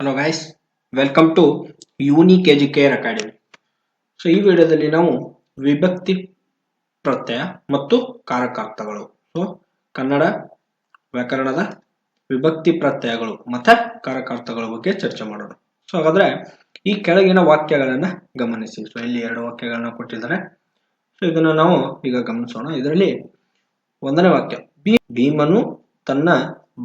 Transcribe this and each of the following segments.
Hello guys welcome to Unique Educare Academy so ಈ ವಿಡಿಯೋದಲ್ಲಿ ನಾವು ವಿಭಕ್ತಿ ಪ್ರತ್ಯಯ ಮತ್ತು ಕಾರಕಾರ್ಥಗಳು. ಸೊ ಕನ್ನಡ ವ್ಯಾಕರಣದ ವಿಭಕ್ತಿ ಪ್ರತ್ಯಯಗಳು ಮತ್ತು ಕಾರಕಾರ್ಥಗಳ ಬಗ್ಗೆ ಚರ್ಚೆ ಮಾಡೋಣ. ಸೊ ಹಾಗಾದ್ರೆ ಈ ಕೆಳಗಿನ ವಾಕ್ಯಗಳನ್ನ ಗಮನಿಸಿ. ಸೊ ಇಲ್ಲಿ ಎರಡು ವಾಕ್ಯಗಳನ್ನ ಕೊಟ್ಟಿದ್ದಾರೆ. ಸೊ ಇದನ್ನ ನಾವು ಈಗ ಗಮನಿಸೋಣ. ಇದರಲ್ಲಿ ಒಂದನೇ ವಾಕ್ಯ. ಭೀಮನು ತನ್ನ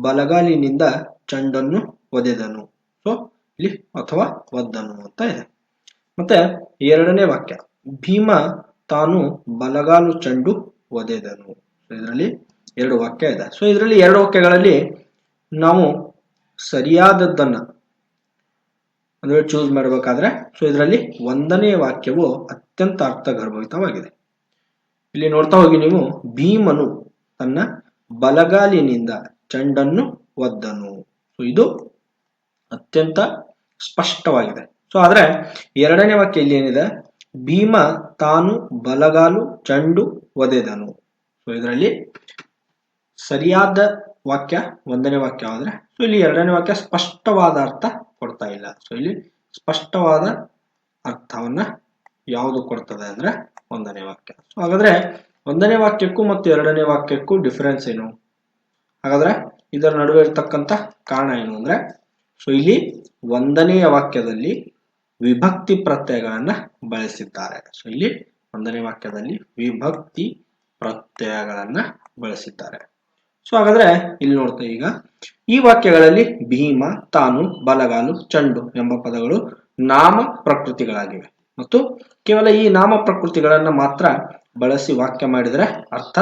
ಬಲಗಾಲಿನಿಂದ ಚಂಡನ್ನು ಒದೆದನು. ಸೊ ಇಲ್ಲಿ ಅಥವಾ ವದ್ದನು ಅಂತ ಇದೆ. ಮತ್ತೆ ಎರಡನೇ ವಾಕ್ಯ, ಭೀಮ ತಾನು ಬಲಗಾಲು ಚೆಂಡು ಒದೆದನು. ಇದರಲ್ಲಿ ಎರಡು ವಾಕ್ಯ ಇದೆ. ಸೊ ಇದರಲ್ಲಿ ಎರಡು ವಾಕ್ಯಗಳಲ್ಲಿ ನಾವು ಸರಿಯಾದದ್ದನ್ನ ಅಂದ್ರೆ ಚೂಸ್ ಮಾಡಬೇಕಾದ್ರೆ ಸೊ ಇದರಲ್ಲಿ ಒಂದನೇ ವಾಕ್ಯವು ಅತ್ಯಂತ ಅರ್ಥಗರ್ಭಿತವಾಗಿದೆ ಇಲ್ಲಿ ನೋಡ್ತಾ ಹೋಗಿ ನೀವು, ಭೀಮನು ತನ್ನ ಬಲಗಾಲಿನಿಂದ ಚೆಂಡನ್ನು ಒದ್ದನು. ಸೊ ಇದು ಅತ್ಯಂತ ಸ್ಪಷ್ಟವಾಗಿದೆ. ಸೊ ಆದ್ರೆ ಎರಡನೇ ವಾಕ್ಯ ಇಲ್ಲಿ ಏನಿದೆ? ಭೀಮ ತಾನು ಬಲಗಾಲು ಚಂಡು ಒದೆದನು. ಸೊ ಇದರಲ್ಲಿ ಸರಿಯಾದ ವಾಕ್ಯ, ಒಂದನೇ ವಾಕ್ಯ ಆದ್ರೆ ಸೊ ಇಲ್ಲಿ ಎರಡನೇ ವಾಕ್ಯ ಸ್ಪಷ್ಟವಾದ ಅರ್ಥ ಕೊಡ್ತಾ ಇಲ್ಲ. ಸೊ ಇಲ್ಲಿ ಸ್ಪಷ್ಟವಾದ ಅರ್ಥವನ್ನ ಯಾವುದು ಕೊಡ್ತದೆ ಅಂದ್ರೆ ಒಂದನೇ ವಾಕ್ಯ. ಸೊ ಹಾಗಾದ್ರೆ ಒಂದನೇ ವಾಕ್ಯಕ್ಕೂ ಮತ್ತು ಎರಡನೇ ವಾಕ್ಯಕ್ಕೂ ಡಿಫರೆನ್ಸ್ ಏನು? ಹಾಗಾದ್ರೆ ಇದರ ನಡುವೆ ಇರ್ತಕ್ಕಂಥ ಕಾರಣ ಏನು ಅಂದ್ರೆ ಸೊ ಇಲ್ಲಿ ಒಂದನೆಯ ವಾಕ್ಯದಲ್ಲಿ ವಿಭಕ್ತಿ ಪ್ರತ್ಯಯಗಳನ್ನ ಬಳಸಿದ್ದಾರೆ. ಸೊ ಇಲ್ಲಿ ಒಂದನೇ ವಾಕ್ಯದಲ್ಲಿ ವಿಭಕ್ತಿ ಪ್ರತ್ಯಯಗಳನ್ನ ಬಳಸಿದ್ದಾರೆ. ಸೊ ಹಾಗಾದ್ರೆ ಇಲ್ಲಿ ನೋಡ್ತೇವೆ ಈಗ, ಈ ವಾಕ್ಯಗಳಲ್ಲಿ ಭೀಮ, ತಾನು, ಬಲಗಾಲು, ಚಂಡು ಎಂಬ ಪದಗಳು ನಾಮ ಪ್ರಕೃತಿಗಳಾಗಿವೆ. ಮತ್ತು ಕೇವಲ ಈ ನಾಮ ಪ್ರಕೃತಿಗಳನ್ನ ಮಾತ್ರ ಬಳಸಿ ವಾಕ್ಯ ಮಾಡಿದರೆ ಅರ್ಥ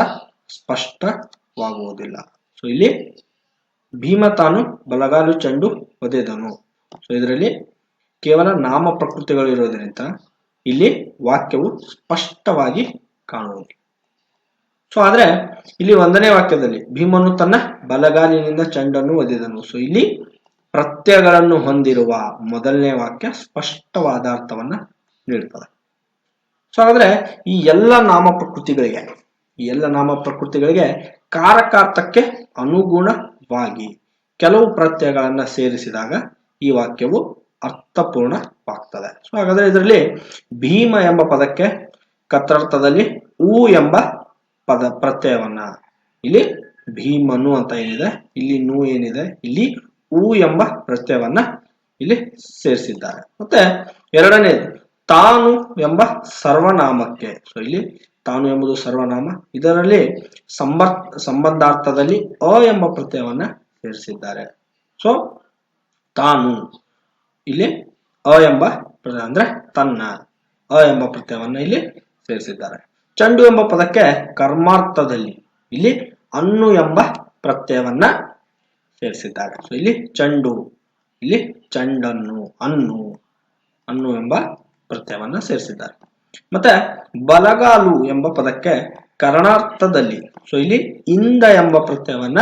ಸ್ಪಷ್ಟವಾಗುವುದಿಲ್ಲ. ಸೊ ಇಲ್ಲಿ ಭೀಮ ತಾನು ಬಲಗಾಲು ಚೆಂಡು ಒದೆದನು. ಸೊ ಇದರಲ್ಲಿ ಕೇವಲ ನಾಮ ಪ್ರಕೃತಿಗಳು ಇರೋದ್ರಿಂದ ಇಲ್ಲಿ ವಾಕ್ಯವು ಸ್ಪಷ್ಟವಾಗಿ ಕಾಣುವುದು. ಸೊ ಆದ್ರೆ ಇಲ್ಲಿ ಒಂದನೇ ವಾಕ್ಯದಲ್ಲಿ ಭೀಮನು ತನ್ನ ಬಲಗಾಲಿನಿಂದ ಚೆಂಡನ್ನು ಒದೆದನು. ಸೊ ಇಲ್ಲಿ ಪ್ರತ್ಯಯಗಳನ್ನು ಹೊಂದಿರುವ ಮೊದಲನೇ ವಾಕ್ಯ ಸ್ಪಷ್ಟವಾದ ಅರ್ಥವನ್ನ ನೀಡುತ್ತದೆ ಸೊ ಹಾಗಾದ್ರೆ ಈ ಎಲ್ಲ ನಾಮ ಪ್ರಕೃತಿಗಳಿಗೆ, ಈ ಎಲ್ಲ ನಾಮ ಪ್ರಕೃತಿಗಳಿಗೆ ಕಾರಕಾರ್ಥಕ್ಕೆ ಅನುಗುಣವಾಗಿ ಕೆಲವು ಪ್ರತ್ಯಯಗಳನ್ನ ಸೇರಿಸಿದಾಗ ಈ ವಾಕ್ಯವು ಅರ್ಥಪೂರ್ಣವಾಗ್ತದೆ. ಸೊ ಹಾಗಾದ್ರೆ ಇದರಲ್ಲಿ ಭೀಮ ಎಂಬ ಪದಕ್ಕೆ ಕತ್ತರ್ಥದಲ್ಲಿ ಊ ಎಂಬ ಪದ ಪ್ರತ್ಯಯವನ್ನ. ಇಲ್ಲಿ ಭೀಮನು ಅಂತ ಏನಿದೆ? ಇಲ್ಲಿ ನು ಏನಿದೆ? ಇಲ್ಲಿ ಊ ಎಂಬ ಪ್ರತ್ಯಯವನ್ನ ಇಲ್ಲಿ ಸೇರಿಸಿದ್ದಾರೆ. ಮತ್ತೆ ಎರಡನೇದು ತಾನು ಎಂಬ ಸರ್ವನಾಮಕ್ಕೆ. ಸೊ ಇಲ್ಲಿ ತಾನು ಎಂಬುದು ಸರ್ವನಾಮ. ಇದರಲ್ಲಿ ಸಂಬರ್, ಸಂಬಂಧಾರ್ಥದಲ್ಲಿ ಅ ಎಂಬ ಪ್ರತ್ಯಯವನ್ನ ಸೇರಿಸಿದ್ದಾರೆ. ಸೊ ತಾನು. ಇಲ್ಲಿ ಅ ಎಂಬ ಅಂದ್ರೆ ತನ್ನ. ಅ ಎಂಬ ಪ್ರತ್ಯಯವನ್ನ ಇಲ್ಲಿ ಸೇರಿಸಿದ್ದಾರೆ. ಚಂಡು ಎಂಬ ಪದಕ್ಕೆ ಕರ್ಮಾರ್ಥದಲ್ಲಿ ಇಲ್ಲಿ ಅನ್ನು ಎಂಬ ಪ್ರತ್ಯಯವನ್ನ ಸೇರಿಸಿದ್ದಾರೆ. ಸೊ ಇಲ್ಲಿ ಚಂಡು. ಇಲ್ಲಿ ಚಂಡನ್ನು, ಅನ್ನು ಅನ್ನು ಎಂಬ ಪ್ರತ್ಯಯವನ್ನ ಸೇರಿಸಿದ್ದಾರೆ. ಮತ್ತೆ ಬಲಗಾಲು ಎಂಬ ಪದಕ್ಕೆ ಕರಣಾರ್ಥದಲ್ಲಿ. ಸೊ ಇಲ್ಲಿ ಇಂದ ಎಂಬ ಪ್ರತ್ಯಯವನ್ನ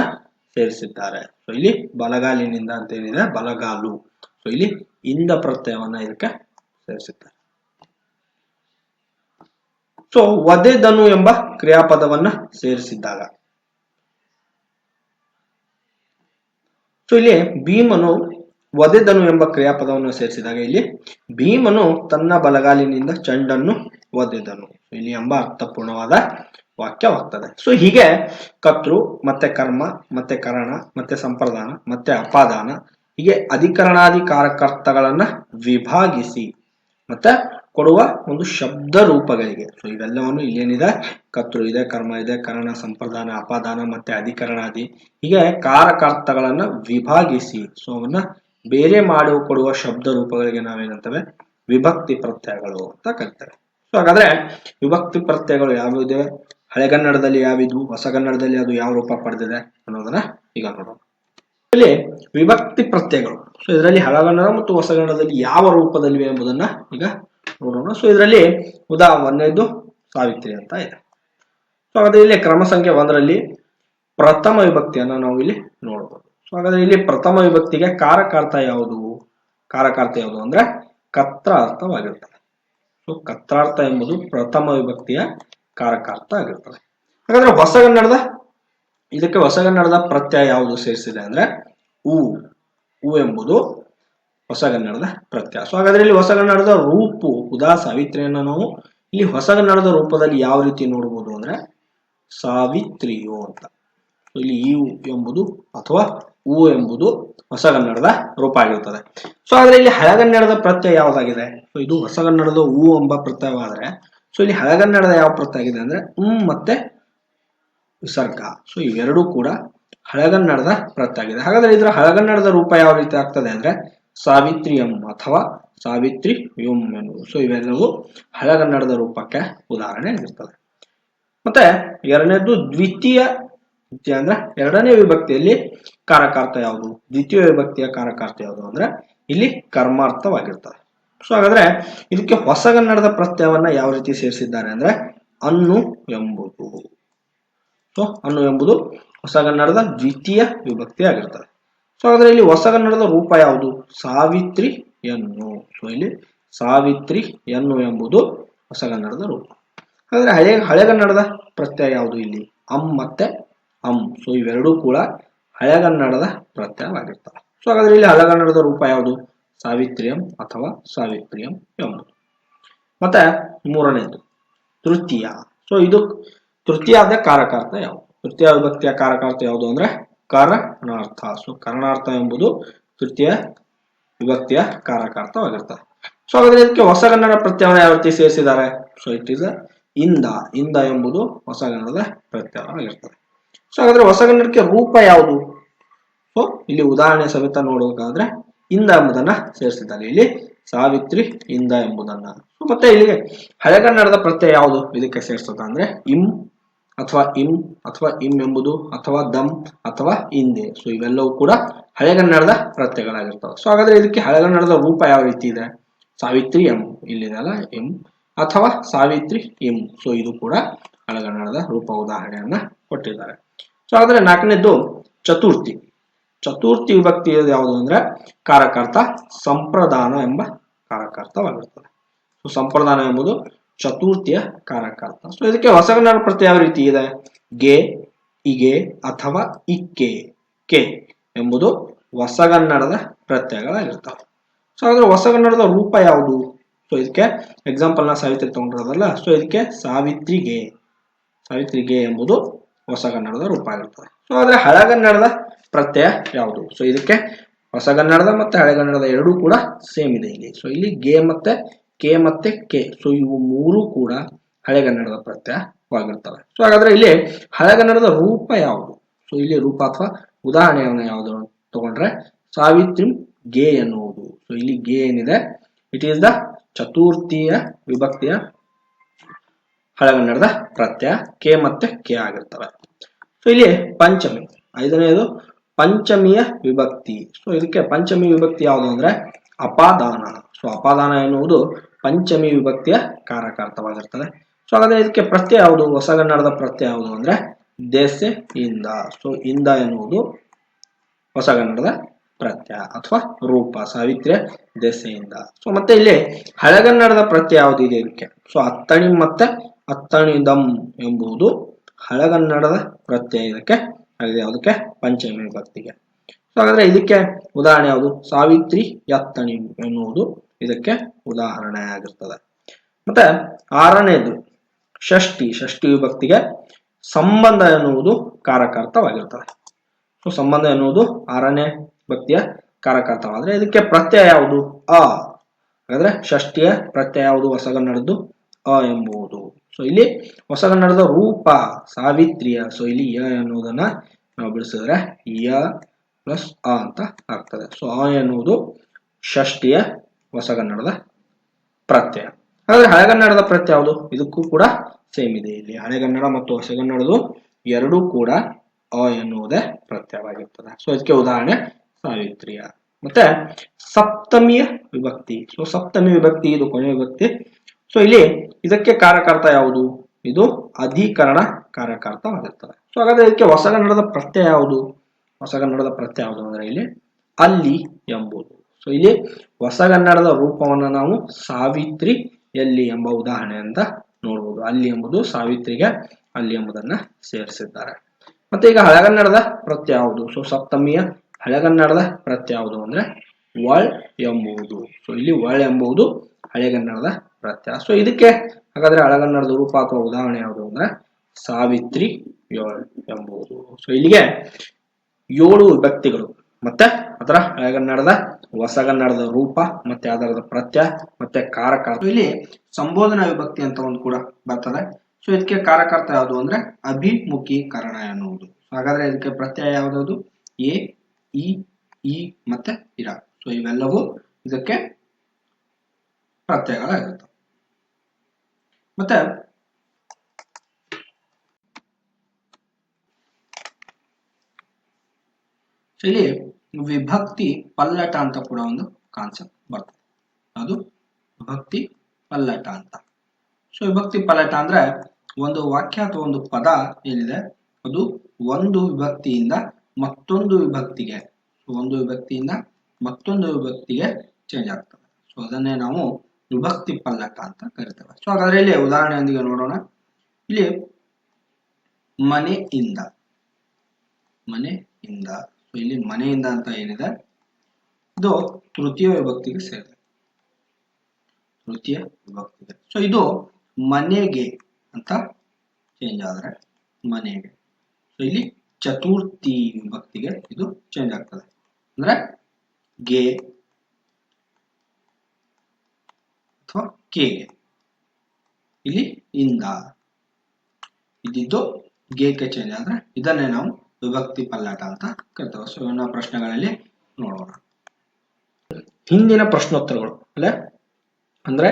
ಸೇರಿಸಿದ್ದಾರೆ. ಸೊ ಇಲ್ಲಿ ಬಲಗಾಲಿನಿಂದ ಅಂತ ಏನಿದೆ? ಬಲಗಾಲು. ಸೊ ಇಲ್ಲಿ ಇಂದ ಪ್ರತ್ಯಯವನ್ನ ಇದಕ್ಕೆ ಸೇರಿಸಿದ್ದಾರೆ. ಸೊ ವಧೆದನು ಎಂಬ ಕ್ರಿಯಾಪದವನ್ನ ಸೇರಿಸಿದ್ದಾಗ. ಸೊ ಇಲ್ಲಿ ಭೀಮನು ವದೆದನು ಎಂಬ ಕ್ರಿಯಾಪದವನ್ನು ಸೇರಿಸಿದಾಗ ಇಲ್ಲಿ ಭೀಮನು ತನ್ನ ಬಲಗಾಲಿನಿಂದ ಚಂಡನ್ನು ಒದೆದನು ಇಲ್ಲಿ ಎಂಬ ಅರ್ಥಪೂರ್ಣವಾದ ವಾಕ್ಯವಾಗ್ತದೆ. ಸೊ ಹೀಗೆ ಕರ್ತೃ, ಮತ್ತೆ ಕರ್ಮ, ಮತ್ತೆ ಕರಣ, ಮತ್ತೆ ಸಂಪ್ರದಾನ, ಮತ್ತೆ ಅಪಾದಾನ, ಹೀಗೆ ಅಧಿಕರಣಾಧಿಕಾರಕರ್ತಗಳನ್ನ ವಿಭಾಗಿಸಿ, ಮತ್ತೆ ಕೊಡುವ ಒಂದು ಶಬ್ದ ರೂಪಗಳಿಗೆ. ಸೊ ಇವೆಲ್ಲವನ್ನು ಇಲ್ಲೇನಿದೆ? ಕತ್ರು ಇದೆ, ಕರ್ಮ ಇದೆ, ಕರಣ, ಸಂಪ್ರದಾನ, ಅಪಾದಾನ, ಮತ್ತೆ ಅಧಿಕರಣಾದಿ, ಹೀಗೆ ಕಾರಕರ್ತಗಳನ್ನ ವಿಭಾಗಿಸಿ ಸೊ ಅವನ್ನ ಬೇರೆ ಮಾಡುವ ಕೊಡುವ ಶಬ್ದ ರೂಪಗಳಿಗೆ ನಾವೇನಂತವೆ? ವಿಭಕ್ತಿ ಪ್ರತ್ಯಯಗಳು ಅಂತ ಕರಿತೇವೆ ಸೊ ಹಾಗಾದ್ರೆ ವಿಭಕ್ತಿ ಪ್ರತ್ಯಯಗಳು ಯಾವಿದೆ ಹಳೆಗನ್ನಡದಲ್ಲಿ ಯಾವಿದ್ವು? ಹೊಸಗನ್ನಡದಲ್ಲಿ ಅದು ಯಾವ ರೂಪ ಪಡೆದಿದೆ ಅನ್ನೋದನ್ನ ಈಗ ನೋಡೋಣ. ಇಲ್ಲಿ ವಿಭಕ್ತಿ ಪ್ರತ್ಯಯಗಳು. ಸೊ ಇದರಲ್ಲಿ ಹಳಗನ್ನಡ ಮತ್ತು ಹೊಸಗನ್ನಡದಲ್ಲಿ ಯಾವ ರೂಪದಲ್ಲಿವೆ ಎಂಬುದನ್ನ ಈಗ ನೋಡೋಣ. ಸೊ ಇದರಲ್ಲಿ ಉದಾ ಇದು ಸಾವಿತ್ರಿ ಅಂತ ಇದೆ. ಸೊ ಅದೇ ಇಲ್ಲಿ ಕ್ರಮ ಸಂಖ್ಯೆ ಒಂದರಲ್ಲಿ ಪ್ರಥಮ ವಿಭಕ್ತಿಯನ್ನ ನಾವು ಇಲ್ಲಿ ನೋಡಬಹುದು ಹಾಗಾದ್ರೆ ಇಲ್ಲಿ ಪ್ರಥಮ ವಿಭಕ್ತಿಗೆ ಕಾರಕಾರ್ಥ ಯಾವುದು? ಕಾರಕಾರ್ಥ ಯಾವುದು ಅಂದ್ರೆ ಕತ್ರ ಅರ್ಥವಾಗಿರ್ತದೆ ಸೊ ಕತ್ರಾರ್ಥ ಎಂಬುದು ಪ್ರಥಮ ವಿಭಕ್ತಿಯ ಕಾರಕಾರ್ಥ ಆಗಿರ್ತದೆ. ಹಾಗಾದ್ರೆ ಹೊಸಗನ್ನಡದ, ಇದಕ್ಕೆ ಹೊಸಗನ್ನಡದ ಪ್ರತ್ಯಯ ಯಾವುದು ಸೇರಿಸಿದೆ ಅಂದ್ರೆ ಉ. ಉ ಎಂಬುದು ಹೊಸಗನ್ನಡದ ಪ್ರತ್ಯಯ. ಸೊ ಹಾಗಾದ್ರೆ ಇಲ್ಲಿ ಹೊಸಗನ್ನಡದ ರೂಪು, ಉದಾ, ಸಾವಿತ್ರಿಯನ್ನು ನಾವು ಇಲ್ಲಿ ಹೊಸಗನ್ನಡದ ರೂಪದಲ್ಲಿ ಯಾವ ರೀತಿ ನೋಡಬಹುದು ಅಂದ್ರೆ ಸಾವಿತ್ರಿಯೋ ಅಂತ. ಇಲ್ಲಿ ಈ ಎಂಬುದು ಅಥವಾ ಉ ಎಂಬುದು ಹೊಸಗನ್ನಡದ ರೂಪ ಆಗಿರುತ್ತದೆ. ಸೊ ಆದರೆ ಇಲ್ಲಿ ಹಳಗನ್ನಡದ ಪ್ರತ್ಯಯ ಯಾವುದಾಗಿದೆ? ಸೊ ಇದು ಹೊಸಗನ್ನಡದ ಉ ಎಂಬ ಪ್ರತ್ಯಯವಾದ್ರೆ ಸೊ ಇಲ್ಲಿ ಹಳಗನ್ನಡದ ಯಾವ ಪ್ರತ್ಯಯ ಆಗಿದೆ ಅಂದ್ರೆ ಉಂ ಮತ್ತೆ ವಿಸರ್ಗ. ಸೊ ಇವೆರಡೂ ಕೂಡ ಹಳಗನ್ನಡದ ಪ್ರತ್ಯಯ ಆಗಿದೆ. ಹಾಗಾದ್ರೆ ಇದರ ಹಳಗನ್ನಡದ ರೂಪ ಯಾವ ರೀತಿ ಆಗ್ತದೆ ಅಂದ್ರೆ ಸಾವಿತ್ರಿ ಎಂ ಅಥವಾ ಸಾವಿತ್ರಿ ಯುಂ ಎನ್ನುವುದು ಸೊ ಇವೆಲ್ಲವೂ ಹಳಗನ್ನಡದ ರೂಪಕ್ಕೆ ಉದಾಹರಣೆ ಆಗಿರ್ತದೆ. ಮತ್ತೆ ಎರಡನೇದು ದ್ವಿತೀಯ ದ್ವಿತೀಯ ಅಂದ್ರೆ ಎರಡನೇ ವಿಭಕ್ತಿಯಲ್ಲಿ ಕಾರಕಾರ್ಥ ಯಾವುದು? ದ್ವಿತೀಯ ವಿಭಕ್ತಿಯ ಕಾರಕಾರ್ಥ ಯಾವುದು ಅಂದ್ರೆ ಇಲ್ಲಿ ಕರ್ಮಾರ್ಥವಾಗಿರ್ತದೆ. ಸೊ ಹಾಗಾದ್ರೆ ಇದಕ್ಕೆ ಹೊಸಗನ್ನಡದ ಪ್ರತ್ಯಯವನ್ನ ಯಾವ ರೀತಿ ಸೇರಿಸಿದ್ದಾರೆ ಅಂದ್ರೆ ಅನ್ನು ಎಂಬುದು. ಸೊ ಅನ್ನು ಎಂಬುದು ಹೊಸಗನ್ನಡದ ದ್ವಿತೀಯ ವಿಭಕ್ತಿ ಆಗಿರ್ತದೆ. ಸೊ ಹಾಗಾದ್ರೆ ಇಲ್ಲಿ ಹೊಸಗನ್ನಡದ ರೂಪ ಯಾವುದು? ಸಾವಿತ್ರಿ ಎನ್ನು. ಸೊ ಇಲ್ಲಿ ಸಾವಿತ್ರಿ ಎನ್ನು ಎಂಬುದು ಹೊಸಗನ್ನಡದ ರೂಪ. ಹಾಗಾದ್ರೆ ಹಳೆ ಹಳೆಗನ್ನಡದ ಪ್ರತ್ಯಯ ಯಾವುದು ಇಲ್ಲಿ? ಅಮ್ ಮತ್ತೆ ಅಂ ಸೊ ಇವೆರಡೂ ಕೂಡ ಹಳೆಗನ್ನಡದ ಪ್ರತ್ಯಯವಾಗಿರ್ತವೆ. ಸೊ ಹಾಗಾದ್ರೆ ಇಲ್ಲಿ ಹಳೆಗನ್ನಡದ ರೂಪ ಯಾವುದು? ಸಾವಿತ್ರಿಯಂ ಅಥವಾ ಸಾವಿತ್ರಿಯಂ ಎಂಬುದು. ಮತ್ತೆ ಮೂರನೇದು, ತೃತೀಯ. ಸೊ ಇದು ತೃತೀಯಾದ ಕಾರಕಾರ್ಥ ಯಾವುದು? ತೃತೀಯ ವಿಭಕ್ತಿಯ ಕಾರಕಾರ್ಥ ಯಾವುದು ಅಂದ್ರೆ ಕರಣಾರ್ಥ. ಸೊ ಕರಣಾರ್ಥ ಎಂಬುದು ತೃತೀಯ ವಿಭಕ್ತಿಯ ಕಾರಕಾರ್ಥವಾಗಿರ್ತದೆ. ಸೊ ಹಾಗಾದ್ರೆ ಇದಕ್ಕೆ ಹೊಸಗನ್ನಡ ಪ್ರತ್ಯಯವನ್ನು ಯಾವ ರೀತಿ ಸೇರಿಸಿದ್ದಾರೆ? ಸೊ ಇಟ್ ಇಸ್ ಇಂದ. ಇಂದ ಎಂಬುದು ಹೊಸಗನ್ನಡದ ಪ್ರತ್ಯಯವಾಗಿರ್ತದೆ. ಸೊ ಹಾಗಾದ್ರೆ ಹೊಸಗನ್ನಡಕ್ಕೆ ರೂಪ ಯಾವುದು? ಸೊ ಇಲ್ಲಿ ಉದಾಹರಣೆ ಸಮೇತ ನೋಡಬೇಕಾದ್ರೆ ಇಂದ ಎಂಬುದನ್ನ ಸೇರಿಸಿದ್ದಾರೆ ಇಲ್ಲಿ ಸಾವಿತ್ರಿ ಇಂದ ಎಂಬುದನ್ನ. ಮತ್ತೆ ಇಲ್ಲಿಗೆ ಹಳೆಗನ್ನಡದ ಪ್ರತ್ಯಯ ಯಾವುದು ಇದಕ್ಕೆ ಸೇರಿಸುತ್ತ ಅಂದ್ರೆ ಇಂ ಅಥವಾ ಇಂ ಅಥವಾ ಇಂ ಎಂಬುದು ಅಥವಾ ದಮ್ ಅಥವಾ ಇಂದೆ ಸೊ ಇವೆಲ್ಲವೂ ಕೂಡ ಹಳೆಗನ್ನಡದ ಪ್ರತ್ಯಯಗಳಾಗಿರ್ತವೆ. ಸೊ ಹಾಗಾದ್ರೆ ಇದಕ್ಕೆ ಹಳೆಗನ್ನಡದ ರೂಪ ಯಾವ ರೀತಿ ಇದೆ? ಸಾವಿತ್ರಿ ಎಂ ಇಲ್ಲಿದೆ ಅಲ್ಲ ಎಂ ಅಥವಾ ಸಾವಿತ್ರಿ ಇಂ. ಸೊ ಇದು ಕೂಡ ಹಳೆಗನ್ನಡದ ರೂಪ ಉದಾಹರಣೆಯನ್ನ ಕೊಟ್ಟಿದ್ದಾರೆ. ಸೊ ಆದರೆ ನಾಲ್ಕನೇದು ಚತುರ್ಥಿ. ಚತುರ್ಥಿ ವಿಭಕ್ತಿ ಯಾವುದು ಅಂದ್ರೆ ಕಾರಕಾರ್ಥ ಸಂಪ್ರದಾನ ಎಂಬ ಕಾರಕಾರ್ಥವಾಗಿರ್ತದೆ ಸೊ ಸಂಪ್ರದಾನ ಎಂಬುದು ಚತುರ್ಥಿಯ ಕಾರಕಾರ್ಥ ಸೊ ಇದಕ್ಕೆ ಹೊಸಗನ್ನಡ ಪ್ರತ್ಯಯ ಯಾವ ರೀತಿ ಇದೆ? ಗೆ, ಇಗೆ ಅಥವಾ ಇಕ್ಕೆ? ಕೆ ಎಂಬುದು ಹೊಸಗನ್ನಡದ ಪ್ರತ್ಯಯಗಳಾಗಿರ್ತವೆ ಸೊ ಆದ್ರೆ ಹೊಸಗನ್ನಡದ ರೂಪ ಯಾವುದು? ಸೊ ಇದಕ್ಕೆ ಎಕ್ಸಾಂಪಲ್ನ ಸಾವಿತ್ರಿ ತಗೊಂಡಿರೋದಲ್ಲ. ಸೊ ಇದಕ್ಕೆ ಸಾವಿತ್ರಿಗೆ. ಸಾವಿತ್ರಿಗೆ ಎಂಬುದು ಹೊಸಗನ್ನಡದ ರೂಪ ಆಗಿರ್ತದೆ. ಸೊ ಆದರೆ ಹಳೆಗನ್ನಡದ ಪ್ರತ್ಯಯ ಯಾವುದು? ಸೊ ಇದಕ್ಕೆ ಹೊಸಗನ್ನಡದ ಮತ್ತೆ ಹಳೆಗನ್ನಡದ ಎರಡೂ ಕೂಡ ಸೇಮ್ ಇದೆ ಇಲ್ಲಿ. ಸೊ ಇಲ್ಲಿ ಗೆ ಮತ್ತೆ ಕೆ ಮತ್ತೆ ಕೆ. ಸೊ ಇವು ಮೂರು ಕೂಡ ಹಳೆಗನ್ನಡದ ಪ್ರತ್ಯಯವಾಗಿರ್ತವೆ. ಸೊ ಹಾಗಾದ್ರೆ ಇಲ್ಲಿ ಹಳೆಗನ್ನಡದ ರೂಪ ಯಾವುದು? ಸೊ ಇಲ್ಲಿ ರೂಪ ಅಥವಾ ಉದಾಹರಣೆಯನ್ನು ಯಾವುದು ತಗೊಂಡ್ರೆ ಸಾವಿತ್ರಿ ಗೆ ಎನ್ನುವುದು. ಸೊ ಇಲ್ಲಿ ಗೆ ಏನಿದೆ? ಇಟ್ ಈಸ್ ದ ಚತುರ್ಥಿಯ ವಿಭಕ್ತಿಯ ಹಳೆಗನ್ನಡದ ಪ್ರತ್ಯಯ ಕೆ ಮತ್ತೆ ಕೆ ಆಗಿರ್ತವೆ. ಸೊ ಇಲ್ಲಿ ಪಂಚಮಿ, ಐದನೆಯದು ಪಂಚಮಿಯ ವಿಭಕ್ತಿ. ಸೊ ಇದಕ್ಕೆ ಪಂಚಮಿ ವಿಭಕ್ತಿ ಯಾವುದು ಅಂದ್ರೆ ಅಪಾದಾನ. ಸೊ ಅಪಾದಾನ ಎನ್ನುವುದು ಪಂಚಮಿ ವಿಭಕ್ತಿಯ ಕಾರಕಾರ್ಥವಾಗಿರ್ತದೆ. ಸೊ ಹಾಗಾದ್ರೆ ಇದಕ್ಕೆ ಪ್ರತ್ಯಯ ಯಾವುದು? ಹೊಸಗನ್ನಡದ ಪ್ರತ್ಯಯ ಯಾವುದು ಅಂದ್ರೆ ದೇಸೆ ಇಂದ ಸೊ ಇಂದ ಎನ್ನುವುದು ಹೊಸಗನ್ನಡದ ಪ್ರತ್ಯಯ ಅಥವಾ ರೂಪ, ಸಾವಿತ್ರಿಯ, ದೆಸೆಯಿಂದ. ಸೊ ಮತ್ತೆ ಇಲ್ಲಿ ಹಳೆಗನ್ನಡದ ಪ್ರತ್ಯಯ ಯಾವುದು ಇದೆ ಇದಕ್ಕೆ? ಸೊ ಅತ್ತಣಿ ಮತ್ತೆ ಅತ್ತಣಿ ದಮ್ ಎಂಬುದು ಹಳೆಗನ್ನಡದ ಪ್ರತ್ಯಯ. ಇದಕ್ಕೆ ಆಗಿದೆ ಯಾವುದಕ್ಕೆ? ಪಂಚಮಿ ವಿಭಕ್ತಿಗೆ ಸೊ ಹಾಗಾದ್ರೆ ಇದಕ್ಕೆ ಉದಾಹರಣೆ ಯಾವುದು? ಸಾವಿತ್ರಿ ಯತ್ತಣಿ ಎನ್ನುವುದು ಇದಕ್ಕೆ ಉದಾಹರಣೆ ಆಗಿರ್ತದೆ. ಮತ್ತೆ ಆರನೇದು, ಷಷ್ಠಿ. ಷಷ್ಠಿ ವಿಭಕ್ತಿಗೆ ಸಂಬಂಧ ಎನ್ನುವುದು ಕಾರಕಾರ್ಥವಾಗಿರ್ತದೆ ಸೊ ಸಂಬಂಧ ಎನ್ನುವುದು ಆರನೇ ಭಕ್ತಿಯ ಕಾರಕಾರ್ಥವಾದ್ರೆ ಇದಕ್ಕೆ ಪ್ರತ್ಯಯ ಯಾವುದು? ಅ. ಹಾಗಾದ್ರೆ ಷಷ್ಠಿಯ ಪ್ರತ್ಯಯ ಯಾವುದು? ಹೊಸಗನ್ನಡದ್ದು ಅ ಎಂಬುದು ಸೊ ಇಲ್ಲಿ ಹೊಸ ಕನ್ನಡದ ರೂಪ ಸಾವಿತ್ರಿಯ ಸೊ ಇಲ್ಲಿ ಯ ಎನ್ನುವುದನ್ನ ನಾವು ಬಿಡಿಸಿದ್ರೆ ಯ ಪ್ಲಸ್ ಅ ಅಂತ ಆಗ್ತದೆ. ಸೊ ಅ ಎನ್ನುವುದು ಷಷ್ಠಿಯ ಹೊಸಗನ್ನಡದ ಪ್ರತ್ಯಯ. ಹಾಗಾದ್ರೆ ಹಳೆಗನ್ನಡದ ಪ್ರತ್ಯಯ ಯಾವುದು? ಇದಕ್ಕೂ ಕೂಡ ಸೇಮ್ ಇದೆ. ಇಲ್ಲಿ ಹಳೆಗನ್ನಡ ಮತ್ತು ಹೊಸಗನ್ನಡದು ಎರಡೂ ಕೂಡ ಅ ಎನ್ನುವುದೇ ಪ್ರತ್ಯಯವಾಗಿರ್ತದೆ. ಸೊ ಇದಕ್ಕೆ ಉದಾಹರಣೆ ಸಾವಿತ್ರಿಯ. ಮತ್ತೆ ಸಪ್ತಮಿಯ ವಿಭಕ್ತಿ. ಸೊ ಸಪ್ತಮಿ ವಿಭಕ್ತಿ ಇದು ಕೊನೆಯ ವಿಭಕ್ತಿ. ಸೊ ಇಲ್ಲಿ ಇದಕ್ಕೆ ಕಾರಕಾರ್ಥ ಯಾವುದು? ಇದು ಅಧಿಕರಣ ಕಾರಕಾರ್ಥವಾಗಿರ್ತದೆ ಸೊ ಹಾಗಾದ್ರೆ ಇದಕ್ಕೆ ಹೊಸಗನ್ನಡದ ಪ್ರತ್ಯಯ ಯಾವುದು? ಹೊಸಗನ್ನಡದ ಪ್ರತ್ಯಯ ಯಾವುದು ಅಂದ್ರೆ ಇಲ್ಲಿ ಅಲ್ಲಿ ಎಂಬುದು. ಸೊ ಇಲ್ಲಿ ಹೊಸಗನ್ನಡದ ರೂಪವನ್ನು ನಾವು ಸಾವಿತ್ರಿ ಎಲ್ಲಿ ಎಂಬ ಉದಾಹರಣೆಯಿಂದ ನೋಡಬಹುದು ಅಲ್ಲಿ ಎಂಬುದು ಸಾವಿತ್ರಿಗೆ ಅಲ್ಲಿ ಎಂಬುದನ್ನ ಸೇರಿಸಿದ್ದಾರೆ. ಮತ್ತೆ ಈಗ ಹಳೆಗನ್ನಡದ ಪ್ರತ್ಯಯ ಯಾವುದು? ಸೊ ಸಪ್ತಮಿಯ ಹಳೆಗನ್ನಡದ ಪ್ರತ್ಯಯ ಯಾವುದು ಅಂದ್ರೆ ವಳ್ ಎಂಬುದು. ಸೊ ಇಲ್ಲಿ ವಳ್ ಎಂಬುದು ಹಳೆಗನ್ನಡದ ಪ್ರತ್ಯಯ ಸೊ ಇದಕ್ಕೆ ಹಾಗಾದ್ರೆ ಹಳೆಗನ್ನಡದ ರೂಪ ಅಥವಾ ಉದಾಹರಣೆ ಯಾವುದು ಅಂದ್ರೆ ಸಾವಿತ್ರಿ ಏಳ್ ಎಂಬುದು ಸೊ ಇಲ್ಲಿಗೆ ಏಳು ವಿಭಕ್ತಿಗಳು ಮತ್ತೆ ಅದರ ಹಳೆಗನ್ನಡದ ಹೊಸಗನ್ನಡದ ರೂಪ ಮತ್ತೆ ಅದರದ ಪ್ರತ್ಯಯ ಮತ್ತೆ ಕಾರಕ ಇಲ್ಲಿ ಸಂಬೋಧನಾ ವಿಭಕ್ತಿ ಅಂತ ಒಂದು ಕೂಡ ಬರ್ತದೆ. ಸೊ ಇದಕ್ಕೆ ಕಾರಕಾರ್ಥ ಯಾವುದು ಅಂದ್ರೆ ಅಭಿಮುಖೀಕರಣ ಎನ್ನುವುದು. ಹಾಗಾದ್ರೆ ಇದಕ್ಕೆ ಪ್ರತ್ಯಯ ಯಾವುದು ಎ, ಇ ಮತ್ತೆ ಇರ. ಸೊ ಇವೆಲ್ಲವೂ ಇದಕ್ಕೆ ಪ್ರತ್ಯಯಗಳಾಗಿರ್ತವೆ ಮತ್ತೆ ಇಲ್ಲಿ ವಿಭಕ್ತಿ ಪಲ್ಲಟ ಅಂತ ಕೂಡ ಒಂದು ಕಾನ್ಸೆಪ್ಟ್ ಬರ್ತದೆ. ಅದು ವಿಭಕ್ತಿ ಪಲ್ಲಟ ಅಂತ. ಸೊ ವಿಭಕ್ತಿ ಪಲ್ಲಟ ಅಂದ್ರೆ ಒಂದು ವಾಕ್ಯ ಅಥವಾ ಒಂದು ಪದ ಏನಿದೆ ಅದು ಒಂದು ವಿಭಕ್ತಿಯಿಂದ ಮತ್ತೊಂದು ವಿಭಕ್ತಿಗೆ, ಒಂದು ವಿಭಕ್ತಿಯಿಂದ ಮತ್ತೊಂದು ವಿಭಕ್ತಿಗೆ ಚೇಂಜ್ ಆಗ್ತದೆ. ಸೊ ಅದನ್ನೇ ನಾವು ವಿಭಕ್ತಿ ಪಲ್ಲಕ ಅಂತ ಕರಿತಾರೆ ಸೊ ಹಾಗಾದ್ರೆ ಇಲ್ಲಿ ಉದಾಹರಣೆಯೊಂದಿಗೆ ನೋಡೋಣ. ಇಲ್ಲಿ ಮನೆಯಿಂದ ಮನೆಯಿಂದ ಇಲ್ಲಿ ಮನೆಯಿಂದ ಅಂತ ಏನಿದೆ? ಇದು ತೃತೀಯ ವಿಭಕ್ತಿಗೆ ಸೇರಿದೆ. ತೃತೀಯ ವಿಭಕ್ತಿಗೆ. ಸೊ ಇದು ಮನೆಗೆ ಅಂತ ಚೇಂಜ್ ಆದರೆ ಮನೆಗೆ. ಸೊ ಇಲ್ಲಿ ಚತುರ್ಥಿ ವಿಭಕ್ತಿಗೆ ಇದು ಚೇಂಜ್ ಆಗ್ತದೆ. ಅಂದ್ರೆ ಗೆ ಅಥವಾ ಕೆಗೆ ಇಲ್ಲಿ ಇಂದ. ಇದ್ದಿದ್ದು ಗೇಗೆ ಚೇಂಜ್ ಆದ್ರೆ ಇದನ್ನೇ ನಾವು ವಿಭಕ್ತಿ ಪಲ್ಲಟ ಅಂತ ಕರಿತೇವೆ. ಸೊ ಇವನ್ನ ಪ್ರಶ್ನೆಗಳಲ್ಲಿ ನೋಡೋಣ. ಹಿಂದಿನ ಪ್ರಶ್ನೋತ್ತರಗಳು, ಅಲ್ಲೇ? ಅಂದ್ರೆ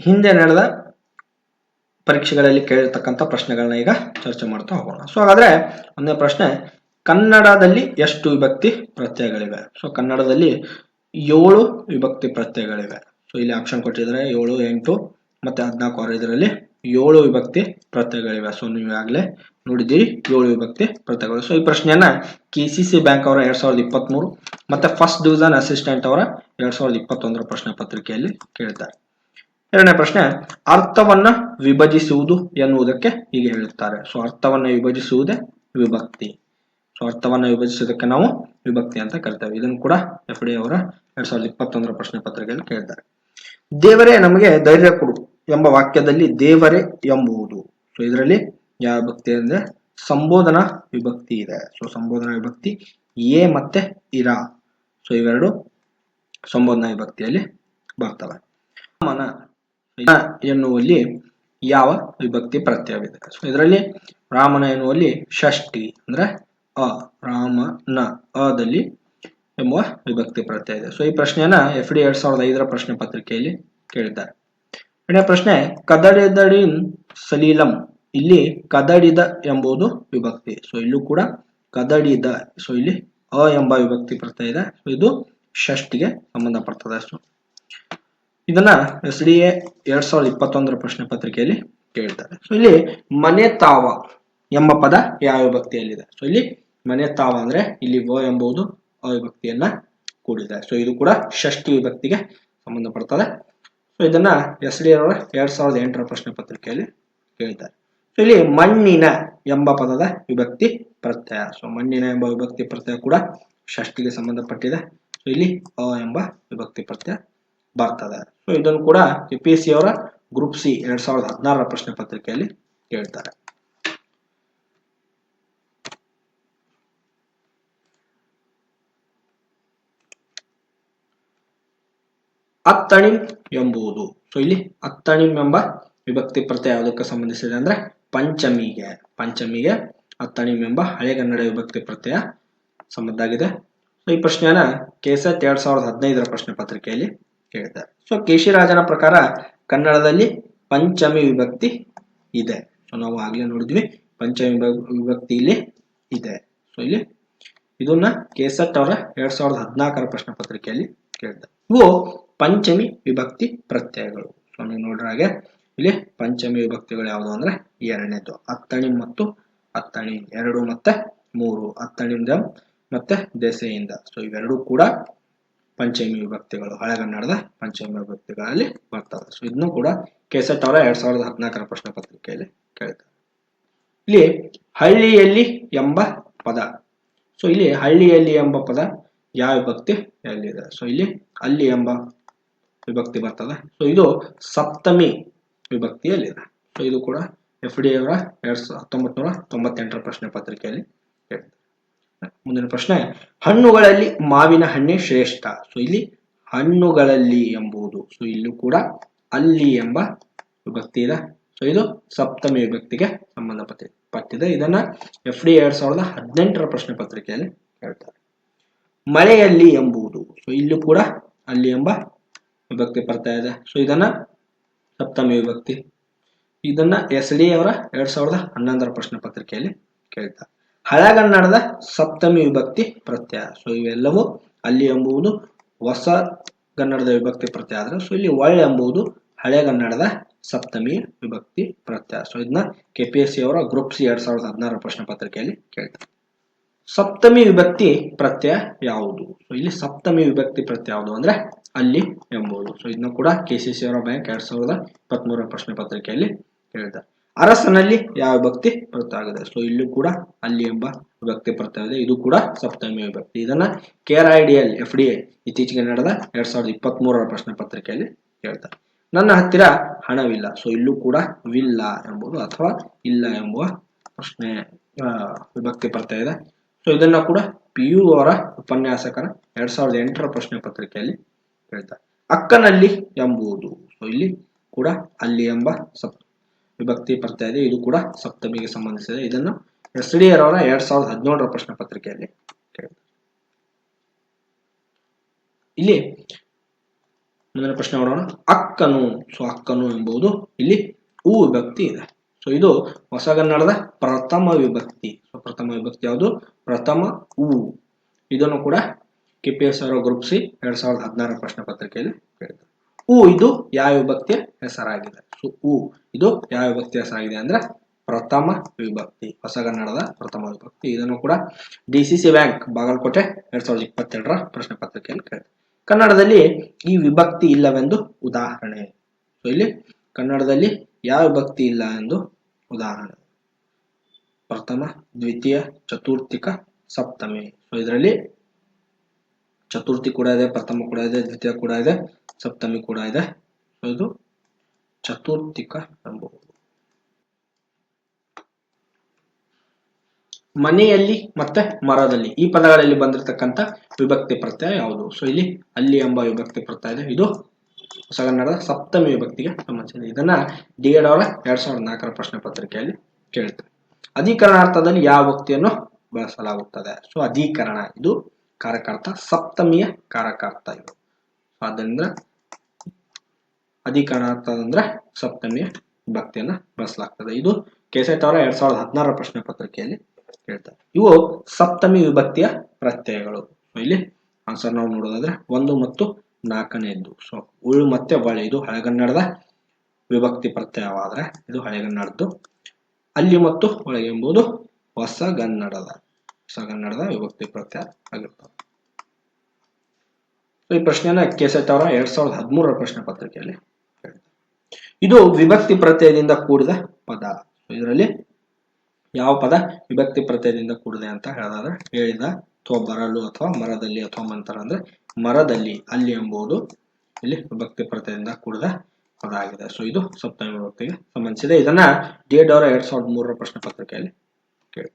ಹಿಂದೆ ನಡೆದ ಪರೀಕ್ಷೆಗಳಲ್ಲಿ ಕೇಳಿರ್ತಕ್ಕಂಥ ಪ್ರಶ್ನೆಗಳನ್ನ ಈಗ ಚರ್ಚೆ ಮಾಡ್ತಾ ಹೋಗೋಣ. ಸೊ ಹಾಗಾದ್ರೆ ಒಂದನೇ ಪ್ರಶ್ನೆ, ಕನ್ನಡದಲ್ಲಿ ಎಷ್ಟು ವಿಭಕ್ತಿ ಪ್ರತ್ಯಯಗಳಿವೆ? ಸೊ ಕನ್ನಡದಲ್ಲಿ ಏಳು ವಿಭಕ್ತಿ ಪ್ರತ್ಯಯಗಳಿವೆ. ಸೊ ಇಲ್ಲಿ ಆಪ್ಷನ್ ಕೊಟ್ಟಿದ್ದಾರೆ. ಏಳು, ಎಂಟು, ಮತ್ತೆ ಹದಿನಾಲ್ಕು, ಆರು ಇದರಲ್ಲಿ ಏಳು ವಿಭಕ್ತಿ ಪ್ರತ್ಯಯಗಳಿವೆ. ಸೊ ನೀವು ಈಗಾಗಲೇ ನೋಡಿದ್ದೀರಿ ಏಳು ವಿಭಕ್ತಿ ಪ್ರತ್ಯಯಗಳು. ಸೊ ಈ ಪ್ರಶ್ನೆಯನ್ನ ಕೆ ಸಿ ಸಿ ಬ್ಯಾಂಕ್ ಅವರ ಎರಡ್ ಸಾವಿರದ ಇಪ್ಪತ್ಮೂರು ಮತ್ತೆ ಫಸ್ಟ್ ಡಿವಿಷನ್ ಅಸಿಸ್ಟೆಂಟ್ ಅವರ ಎರಡ್ ಸಾವಿರದ ಇಪ್ಪತ್ತೊಂದರ ಪ್ರಶ್ನೆ ಪತ್ರಿಕೆಯಲ್ಲಿ ಕೇಳ್ತಾರೆ. ಎರಡನೇ ಪ್ರಶ್ನೆ, ಅರ್ಥವನ್ನ ವಿಭಜಿಸುವುದು ಎನ್ನುವುದಕ್ಕೆ ಹೀಗೆ ಹೇಳುತ್ತಾರೆ. ಸೊ ಅರ್ಥವನ್ನ ವಿಭಜಿಸುವುದೇ ವಿಭಕ್ತಿ. ಸೊ ಅರ್ಥವನ್ನ ವಿಭಜಿಸುವುದಕ್ಕೆ ನಾವು ವಿಭಕ್ತಿ ಅಂತ ಕರಿತೇವೆ. ಇದನ್ನು ಕೂಡ ಎಫ್ ಡಿ ಅವರ ಎರಡ್ ಸಾವಿರದ ಇಪ್ಪತ್ತೊಂದರ ಪ್ರಶ್ನೆ ಪತ್ರಿಕೆಯಲ್ಲಿ ಕೇಳಿದ್ದಾರೆ ದೇವರೇ ನಮಗೆ ಧೈರ್ಯ ಕೊಡು ಎಂಬ ವಾಕ್ಯದಲ್ಲಿ ದೇವರೇ ಎಂಬುವುದು. ಸೊ ಇದರಲ್ಲಿ ಯಾವ ವಿಭಕ್ತಿ ಅಂದ್ರೆ ಸಂಬೋಧನಾ ವಿಭಕ್ತಿ ಇದೆ. ಸೊ ಸಂಬೋಧನಾ ವಿಭಕ್ತಿ ಎ ಮತ್ತೆ ಇರ. ಸೊ ಇವೆರಡು ಸಂಬೋಧನಾ ವಿಭಕ್ತಿಯಲ್ಲಿ ಬರ್ತವೆ. ರಾಮನ ಎನ್ನುವಲ್ಲಿ ಯಾವ ವಿಭಕ್ತಿ ಪ್ರತ್ಯಯವಿದೆ? ಸೊ ಇದರಲ್ಲಿ ರಾಮನ ಎನ್ನುವಲ್ಲಿ ಷಷ್ಠಿ ಅಂದ್ರೆ ಅ. ರಾಮನ ಅದಲ್ಲಿ ಎಂಬುವ ವಿಭಕ್ತಿ ಪ್ರತ್ಯಯ ಇದೆ ಸೊ ಈ ಪ್ರಶ್ನೆಯನ್ನ ಎಫ್ ಡಿ ಎರಡ್ ಸಾವಿರದ ಐದರ ಪ್ರಶ್ನೆ ಪತ್ರಿಕೆಯಲ್ಲಿ ಕೇಳಿದ್ದಾರೆ. ಎರಡನೇ ಪ್ರಶ್ನೆ, ಕದಡಿದಡಿನ್ ಸಲೀಲಂ. ಇಲ್ಲಿ ಕದಡಿದ ಎಂಬುದು ವಿಭಕ್ತಿ. ಸೊ ಇಲ್ಲೂ ಕೂಡ ಕದಡಿದ ಸೊ ಇಲ್ಲಿ ಅ ಎಂಬ ವಿಭಕ್ತಿ ಪ್ರತ್ಯಯ ಇದೆ. ಸೊ ಇದು ಷಷ್ಟಿಗೆ ಸಂಬಂಧಪಡ್ತದೆ. ಸೊ ಇದನ್ನ ಎಸ್ ಡಿ ಎ ಎರಡ್ ಸಾವಿರದ ಇಪ್ಪತ್ತೊಂದರ ಪ್ರಶ್ನೆ ಪತ್ರಿಕೆಯಲ್ಲಿ ಕೇಳ್ತಾರೆ ಸೊ ಇಲ್ಲಿ ಮನೆ ತಾವ ಎಂಬ ಪದ ಯಾವ ವಿಭಕ್ತಿಯಲ್ಲಿದೆ? ಸೊ ಇಲ್ಲಿ ಮನೆ ತಾವ ಅಂದ್ರೆ ಇಲ್ಲಿ ವ ಎಂಬುದು ಅವಿಭಕ್ತಿಯನ್ನ ಕೂಡಿದೆ. ಸೊ ಇದು ಕೂಡ ಷಷ್ಠಿ ವಿಭಕ್ತಿಗೆ ಸಂಬಂಧಪಡ್ತದೆ. ಸೊ ಇದನ್ನ ಎಸ್ ಡಿ ಅವರ ಎರಡ್ ಸಾವಿರದ ಎಂಟರ ಪ್ರಶ್ನೆ ಪತ್ರಿಕೆಯಲ್ಲಿ ಕೇಳಿದ್ದಾರೆ. ಸೊ ಇಲ್ಲಿ ಮಣ್ಣಿನ ಎಂಬ ಪದದ ವಿಭಕ್ತಿ ಪ್ರತ್ಯಯ. ಸೊ ಮಣ್ಣಿನ ಎಂಬ ವಿಭಕ್ತಿ ಪ್ರತ್ಯಯ ಕೂಡ ಷಷ್ಠಿಗೆ ಸಂಬಂಧಪಟ್ಟಿದೆ. ಸೊ ಇಲ್ಲಿ ಅ ಎಂಬ ವಿಭಕ್ತಿ ಪ್ರತ್ಯಯ ಬರ್ತದೆ. ಸೊ ಇದನ್ನು ಕೂಡ ಪಿ ಸಿ ಅವರ ಗ್ರೂಪ್ ಸಿ ಎರಡ್ ಸಾವಿರದ ಹದಿನಾರರ ಪ್ರಶ್ನೆ ಪತ್ರಿಕೆಯಲ್ಲಿ ಕೇಳ್ತಾರೆ. ಅತ್ತಣಿಂ ಎಂಬುದು ಸೊ ಇಲ್ಲಿ ಅತ್ತಣಿಂ ಎಂಬ ವಿಭಕ್ತಿ ಪ್ರತ್ಯಯ ಯಾವುದಕ್ಕೆ ಸಂಬಂಧಿಸಿದೆ ಅಂದ್ರೆ ಪಂಚಮಿಗೆ. ಪಂಚಮಿಗೆ ಅತ್ತಣಿಂ ಎಂಬ ಹಳೆಗನ್ನಡ ವಿಭಕ್ತಿ ಪ್ರತ್ಯಯ ಸಂಬಂಧ ಆಗಿದೆ ಸೊ ಈ ಪ್ರಶ್ನೆಯನ್ನ ಕೆಸೆಟ್ ಎರಡ್ ಸಾವಿರದ ಹದಿನೈದರ ಪ್ರಶ್ನೆ ಪತ್ರಿಕೆಯಲ್ಲಿ ಕೇಳಿದ್ದಾರೆ ಸೊ ಕೇಶಿರಾಜನ ಪ್ರಕಾರ ಕನ್ನಡದಲ್ಲಿ ಪಂಚಮಿ ವಿಭಕ್ತಿ ಇದೆ. ಸೊ ನಾವು ಆಗ್ಲೇ ನೋಡಿದ್ವಿ ಪಂಚಮಿ ವಿಭ- ವಿಭಕ್ತಿ ಇಲ್ಲಿ ಇದೆ. ಸೊ ಇಲ್ಲಿ ಇದನ್ನ ಕೆಸೆಟ್ ಅವರ ಎರಡ್ ಸಾವಿರದ ಹದಿನಾಲ್ಕರ ಪ್ರಶ್ನೆ ಪತ್ರಿಕೆಯಲ್ಲಿ ಕೇಳಿದ್ದಾರೆ ಇವು ಪಂಚಮಿ ವಿಭಕ್ತಿ ಪ್ರತ್ಯಯಗಳು. ಸೊ ನೀವು ನೋಡ್ರ ಹಾಗೆ, ಇಲ್ಲಿ ಪಂಚಮಿ ವಿಭಕ್ತಿಗಳು ಯಾವುದು ಅಂದ್ರೆ ಎರಡನೇದು, ಅತ್ತಣಿ ಮತ್ತು ಅತ್ತಣಿ ಎರಡು ಮತ್ತೆ ಮೂರು ಅತ್ತಣಿಂದ ಮತ್ತೆ ದೆಸೆಯಿಂದ. ಸೊ ಇವೆರಡೂ ಕೂಡ ಪಂಚಮಿ ವಿಭಕ್ತಿಗಳು, ಹಳೆಗನ್ನಡದ ಪಂಚಮಿ ವಿಭಕ್ತಿಗಳಲ್ಲಿ ಬರ್ತವೆ. ಸೊ ಇದನ್ನು ಕೂಡ ಕೆಸೆಟ್ ಅವರ ಎರಡ್ ಸಾವಿರದ ಹದಿನಾಲ್ಕರ ಪ್ರಶ್ನೆ ಪತ್ರಿಕೆಯಲ್ಲಿ ಕೇಳ್ತಾರೆ ಇಲ್ಲಿ ಹಳ್ಳಿಯಲ್ಲಿ ಎಂಬ ಪದ. ಸೊ ಇಲ್ಲಿ ಹಳ್ಳಿಯಲ್ಲಿ ಎಂಬ ಪದ ಯಾವ ವಿಭಕ್ತಿ ಎಲ್ಲಿದೆ ಸೊ ಇಲ್ಲಿ ಅಲ್ಲಿ ಎಂಬ ವಿಭಕ್ತಿ ಬರ್ತದೆ? ಸೊ ಇದು ಸಪ್ತಮಿ ವಿಭಕ್ತಿಯಲ್ಲಿದೆ ಸೊ ಇದು ಕೂಡ ಎಫ್ ಡಿ ಅವರ ಎರಡ್ ಸಾವಿರದ ಹತ್ತೊಂಬತ್ತು ತೊಂಬತ್ತೆಂಟರ ಪ್ರಶ್ನೆ ಪತ್ರಿಕೆಯಲ್ಲಿ ಹೇಳ್ತಾರೆ ಮುಂದಿನ ಪ್ರಶ್ನೆ, ಹಣ್ಣುಗಳಲ್ಲಿ ಮಾವಿನ ಹಣ್ಣೆ ಶ್ರೇಷ್ಠ. ಸೊ ಇಲ್ಲಿ ಹಣ್ಣುಗಳಲ್ಲಿ ಎಂಬುದು. ಸೊ ಇಲ್ಲೂ ಕೂಡ ಅಲ್ಲಿ ಎಂಬ ವಿಭಕ್ತಿ ಇದೆ. ಸೊ ಇದು ಸಪ್ತಮಿ ವಿಭಕ್ತಿಗೆ ಸಂಬಂಧಪಟ್ಟ ಪಟ್ಟಿದೆ. ಇದನ್ನ ಎಫ್ ಡಿ ಎರಡ್ ಸಾವಿರದ ಹದಿನೆಂಟರ ಪ್ರಶ್ನೆ ಪತ್ರಿಕೆಯಲ್ಲಿ ಹೇಳ್ತಾರೆ. ಮಳೆಯಲ್ಲಿ ಎಂಬುದು. ಸೊ ಇಲ್ಲೂ ಕೂಡ ಅಲ್ಲಿ ಎಂಬ ವಿಭಕ್ತಿ ಬರ್ತಾ ಇದೆ. ಸೊ ಇದನ್ನ ಸಪ್ತಮಿ ವಿಭಕ್ತಿ. ಇದನ್ನ ಎಸ್ ಡಿ ಅವರ ಎರಡ್ ಸಾವಿರದ ಹನ್ನೊಂದರ ಪ್ರಶ್ನೆ ಪತ್ರಿಕೆಯಲ್ಲಿ ಕೇಳ್ತಾರೆ ಹಳೆಗನ್ನಡದ ಸಪ್ತಮಿ ವಿಭಕ್ತಿ ಪ್ರತ್ಯಯ. ಸೊ ಇವೆಲ್ಲವೂ ಅಲ್ಲಿ ಎಂಬುವುದು ಹೊಸ ಕನ್ನಡದ ವಿಭಕ್ತಿ ಪ್ರತ್ಯಯ ಆದ್ರೆ ಸೊ ಇಲ್ಲಿ ಒಳ್ಳೆ ಎಂಬುದು ಹಳೆಗನ್ನಡದ ಸಪ್ತಮಿ ವಿಭಕ್ತಿ ಪ್ರತ್ಯಯ. ಸೊ ಇದನ್ನ ಕೆಪಿಎಸ್ಸಿ ಅವರ ಗ್ರೂಪ್ ಸಿ ಎರಡ್ ಸಾವಿರದ ಹದಿನಾರರ ಪ್ರಶ್ನೆ ಪತ್ರಿಕೆಯಲ್ಲಿ ಕೇಳ್ತಾರೆ ಸಪ್ತಮಿ ವಿಭಕ್ತಿ ಪ್ರತ್ಯಯ ಯಾವುದು? ಸೊ ಇಲ್ಲಿ ಸಪ್ತಮಿ ವಿಭಕ್ತಿ ಪ್ರತ್ಯಯ ಯಾವುದು ಅಂದ್ರೆ ಅಲ್ಲಿ ಎಂಬುದು. ಸೊ ಇದನ್ನು ಕೂಡ ಕೆ ಸಿ ಸಿ ಅವರ ಬ್ಯಾಂಕ್ ಎರಡ್ ಸಾವಿರದ ಇಪ್ಪತ್ಮೂರರ ಪ್ರಶ್ನೆ ಪತ್ರಿಕೆಯಲ್ಲಿ ಕೇಳಿದ್ದಾರೆ. ಅರಸನಲ್ಲಿ ಯಾವ ವಿಭಕ್ತಿ ಪ್ರತ್ಯಾಗಿದೆ ಸೊ ಇಲ್ಲೂ ಕೂಡ ಅಲ್ಲಿ ಎಂಬ ವಿಭಕ್ತಿ ಪ್ರತ್ಯಯ ಇದೆ. ಇದು ಕೂಡ ಸಪ್ತಮಿ ವಿಭಕ್ತಿ. ಇದನ್ನ K R I D L F D A ಇತ್ತೀಚೆಗೆ ನಡೆದ ಎರಡ್ ಸಾವಿರದ ಇಪ್ಪತ್ತ್ ಮೂರರ ಪ್ರಶ್ನೆ ಪತ್ರಿಕೆಯಲ್ಲಿ ಹೇಳ್ತಾರೆ ನನ್ನ ಹತ್ತಿರ ಹಣವಿಲ್ಲ. ಸೊ ಇಲ್ಲೂ ಕೂಡ ವಿಲ್ಲ ಎಂಬುದು ಅಥವಾ ಇಲ್ಲ ಎಂಬುವ ಪ್ರಶ್ನೆ ವಿಭಕ್ತಿ ಪ್ರತ್ಯಯ ಇದೆ. ಸೊ ಇದನ್ನ ಕೂಡ ಪಿ ಯು ಅವರ ಉಪನ್ಯಾಸಕರ ಎರಡ್ ಸಾವಿರದ ಎಂಟರ ಪ್ರಶ್ನೆ ಪತ್ರಿಕೆಯಲ್ಲಿ ಹೇಳ್ತಾರೆ. ಅಕ್ಕನಲ್ಲಿ ಎಂಬುದು ಸೊ ಇಲ್ಲಿ ಕೂಡ ಅಲ್ಲಿ ಎಂಬ ಸಪ್, ವಿಭಕ್ತಿ ಪ್ರತ್ಯಯ ಇದೆ. ಇದು ಕೂಡ ಸಪ್ತಮಿಗೆ ಸಂಬಂಧಿಸಿದೆ. ಇದನ್ನು ಎಸ್ ಡಿ ಅವರ ಎರಡ್ ಸಾವಿರದ ಹದಿನೇಳರ ಪ್ರಶ್ನೆ ಪತ್ರಿಕೆಯಲ್ಲಿ ಕೇಳ್ತಾರೆ. ಇಲ್ಲಿ ಮುಂದಿನ ಪ್ರಶ್ನೆ ನೋಡೋಣ. ಅಕ್ಕನು. ಸೊ ಅಕ್ಕನು ಎಂಬುದು ಇಲ್ಲಿ ಉ ವಿಭಕ್ತಿ ಇದೆ. ಸೊ ಇದು ಹೊಸಗನ್ನಡದ ಪ್ರಥಮ ವಿಭಕ್ತಿ. ಸೊ ಪ್ರಥಮ ವಿಭಕ್ತಿ ಯಾವುದು? ಪ್ರಥಮ ಹೂ ಇದನ್ನು ಕೂಡ ಕೆಪಿಎಸ್ ಅವರ ಗ್ರೂಪ್ ಸಿ ಎರಡ್ ಸಾವಿರದ ಹದಿನಾರರ ಪ್ರಶ್ನೆ ಪತ್ರಿಕೆಯಲ್ಲಿ ಕೇಳಿದ್ದಾರೆ. ಹೂ ಇದು ಯಾವ ವಿಭಕ್ತಿಯ ಹೆಸರಾಗಿದೆ? ಸೊ ಹೂ ಇದು ಯಾವ ವಿಭಕ್ತಿಯ ಹೆಸರಾಗಿದೆ ಅಂದ್ರೆ ಪ್ರಥಮ ವಿಭಕ್ತಿ, ಹೊಸಗನ್ನಡದ ಪ್ರಥಮ ವಿಭಕ್ತಿ. ಇದನ್ನು ಕೂಡ D C C bank Bagalkote ಎರಡ್ ಸಾವಿರದ ಇಪ್ಪತ್ತೆರಡರ ಪ್ರಶ್ನೆ ಪತ್ರಿಕೆಯಲ್ಲಿ ಕೇಳಿದೆ ಕನ್ನಡದಲ್ಲಿ ಈ ವಿಭಕ್ತಿ ಇಲ್ಲವೆಂದು ಉದಾಹರಣೆ. ಸೊ ಇಲ್ಲಿ ಕನ್ನಡದಲ್ಲಿ ಯಾವ ವಿಭಕ್ತಿ ಇಲ್ಲ ಎಂದು ಉದಾಹರಣೆ. ಪ್ರಥಮ, ದ್ವಿತೀಯ, ಚತುರ್ಥಿಕ, ಸಪ್ತಮಿ. ಸೊ ಇದರಲ್ಲಿ ಚತುರ್ಥಿ ಕೂಡ ಇದೆ, ಪ್ರಥಮ ಕೂಡ ಇದೆ, ದ್ವಿತೀಯ ಕೂಡ ಇದೆ, ಸಪ್ತಮಿ ಕೂಡ ಇದೆ. ಸೊ ಇದು ಚತುರ್ಥಿಕ ಎಂಬುದು ಮನೆಯಲ್ಲಿ ಮತ್ತೆ ಮರದಲ್ಲಿ. ಈ ಪದಗಳಲ್ಲಿ ಬಂದಿರತಕ್ಕಂತ ವಿಭಕ್ತಿ ಪ್ರತ್ಯಯ ಯಾವುದು? ಸೊ ಇಲ್ಲಿ ಅಲ್ಲಿ ಎಂಬ ವಿಭಕ್ತಿ ಪ್ರತ್ಯಯ ಇದೆ. ಇದು ಹೊಸಗನ್ನಡದ ಸಪ್ತಮಿ ವಿಭಕ್ತಿಗೆ ಸಂಬಂಧಿಸಿದೆ ಇದನ್ನ ಡಿ ಎಡ್ ಅವರ ಎರಡ್ ಸಾವಿರದ ನಾಲ್ಕರ ಪ್ರಶ್ನೆ ಪತ್ರಿಕೆಯಲ್ಲಿ ಕೇಳ್ತಾರೆ ಅಧಿಕರಣಾರ್ಥದಲ್ಲಿ ಯಾವ ಭಕ್ತಿಯನ್ನು ಬಳಸಲಾಗುತ್ತದೆ? ಸೊ ಅಧಿಕರಣ ಇದು ಕಾರಕಾರ್ಥ ಸಪ್ತಮಿಯ ಕಾರಕಾರ್ಥ ಇದು. ಆದ್ದರಿಂದ ಅಧಿಕರಣಾರ್ಥ ಅಂದ್ರೆ ಸಪ್ತಮಿಯ ಭಕ್ತಿಯನ್ನ ಬಳಸಲಾಗ್ತದೆ. ಇದು ಕೆಸೆಟ್ ಅವರ ಎರಡ್ ಸಾವಿರದ ಹದಿನಾರರ ಪ್ರಶ್ನೆ ಪತ್ರಿಕೆಯಲ್ಲಿ ಹೇಳ್ತಾರೆ ಇವು ಸಪ್ತಮಿ ವಿಭಕ್ತಿಯ ಪ್ರತ್ಯಯಗಳು. ಇಲ್ಲಿ ಆನ್ಸರ್ ನಾವು ನೋಡೋದಾದ್ರೆ ಒಂದು ಮತ್ತು ನಾಲ್ಕನೆಯದ್ದು ಸೊ ಉಳು ಮತ್ತೆ ಬಳೆ ಇದು ಹಳೆಗನ್ನಡದ ವಿಭಕ್ತಿ ಪ್ರತ್ಯಯವಾದ್ರೆ ಇದು ಹಳೆಗನ್ನಡದ್ದು. ಅಲ್ಲಿ ಮತ್ತು ಒಳಗೆ ಎಂಬುದು ಹೊಸಗನ್ನಡದ ಹೊಸಗನ್ನಡದ ವಿಭಕ್ತಿ ಪ್ರತ್ಯಯ ಆಗಿರ್ತದೆ. ಈ ಪ್ರಶ್ನೆಯನ್ನ ಕೆಸೆಟ್ ಅವರ ಎರಡ್ ಸಾವಿರದ ಹದಿಮೂರರ ಪ್ರಶ್ನೆ ಪತ್ರಿಕೆಯಲ್ಲಿ ಹೇಳಿದ್ದಾರೆ. ಇದು ವಿಭಕ್ತಿ ಪ್ರತ್ಯಯದಿಂದ ಕೂಡಿದ ಪದ. ಇದರಲ್ಲಿ ಯಾವ ಪದ ವಿಭಕ್ತಿ ಪ್ರತ್ಯಯದಿಂದ ಕೂಡಿದೆ ಅಂತ ಹೇಳಿದ್ರೆ ಹೇಳಿದ ಅಥವಾ ಬರಲು ಅಥವಾ ಮರದಲ್ಲಿ ಅಥವಾ ಮಂತರ ಅಂದ್ರೆ ಮರದಲ್ಲಿ, ಅಲ್ಲಿ ಎಂಬುದು ಇಲ್ಲಿ ವಿಭಕ್ತಿ ಪ್ರತ್ಯಯದಿಂದ ಕೂಡಿದ ಪದ ಆಗಿದೆ ಸೊ ಇದು ಸಪ್ತಮಿ ವಿಭಕ್ತಿಗೆ ಸಂಬಂಧಿಸಿದೆ. ಇದನ್ನ ಡಿ ಎಡ್ ಅವರ ಎರಡ್ ಸಾವಿರದ ಮೂರರ ಪ್ರಶ್ನೆ ಪತ್ರಿಕೆಯಲ್ಲಿ.